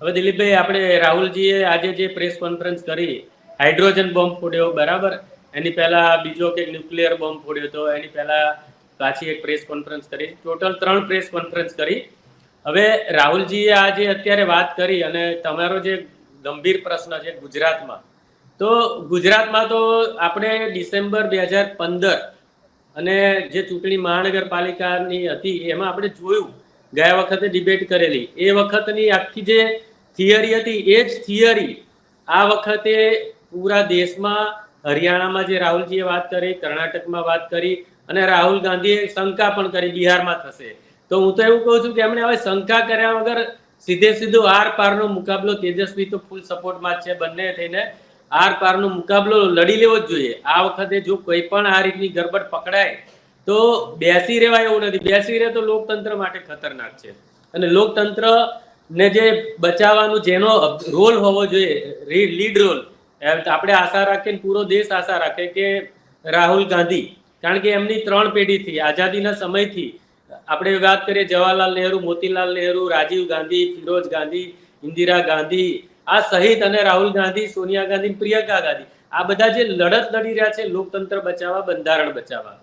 હવે દિલીપભાઈ, આપણે રાહુલજીએ આજે જે પ્રેસ કોન્ફરન્સ કરી હાઇડ્રોજન બોમ્બ ફોડ્યો, બરાબર? એની પહેલા બીજો કે ન્યુક્લિયર બોમ્બ ફોડ્યો હતો એની પહેલા પાછી એક પ્રેસ કોન્ફરન્સ કરી. ટોટલ ત્રણ પ્રેસ કોન્ફરન્સ કરી. હવે રાહુલજીએ આજે અત્યારે વાત કરી અને તમારો જે ગંભીર પ્રશ્ન છે ગુજરાતમાં. તો ગુજરાતમાં તો આપણે ડિસેમ્બર બે હજાર પંદર અને જે ચૂંટણી મહાનગરપાલિકાની હતી, એમાં આપણે જોયું, ગયા વખતે ડિબેટ કરેલી. એ વખતની આખી જે થિયરી હતી, એ જ થિયરી આ વખતે પૂરા દેશમાં હરિયાણામાં જે રાહુલજીએ વાત કરી, કર્ણાટકમાં વાત કરી અને રાહુલ ગાંધીએ શંકા પણ કરી, બિહારમાં થશે. તો હું તો એવું કહું છું કે એમણે હવે શંકા કર્યા વગર સીધે સીધો આર પારનો મુકાબલો તેજસ્વી તો ફૂલ સપોર્ટમાં છે બંને થઈને. આર પારનો મુકાબલો લડી લેવો જ જોઈએ. આ વખતે જો કોઈ પણ આ રીતની ગરબડ પકડાય, તો બેસી રહેવાય એવું નથી. બેસી રહે તો લોકતંત્ર માટે ખતરનાક છે. અને લોકતંત્ર ને જે બચાવવાનું જેનો રોલ હોવો જોઈએ લીડ રોલ. આપણે આશા રાખીએ પૂરો દેશ આશા રાખે કે રાહુલ ગાંધી, કારણ કે એમની ત્રણ પેઢીથી, આઝાદીના સમયથી, આપણે વાત કરીએ જવાહરલાલ નહેરુ, મોતીલાલ નહેરુ, રાજીવ ગાંધી, ફિરોજ ગાંધી, ઇન્દિરા ગાંધી, આ સહિત અને રાહુલ ગાંધી, સોનિયા ગાંધી પ્રિયંકા ગાંધી. આ બધા જે લડત લડી રહ્યા છે, લોકતંત્ર બચાવવા, બંધારણ બચાવવા.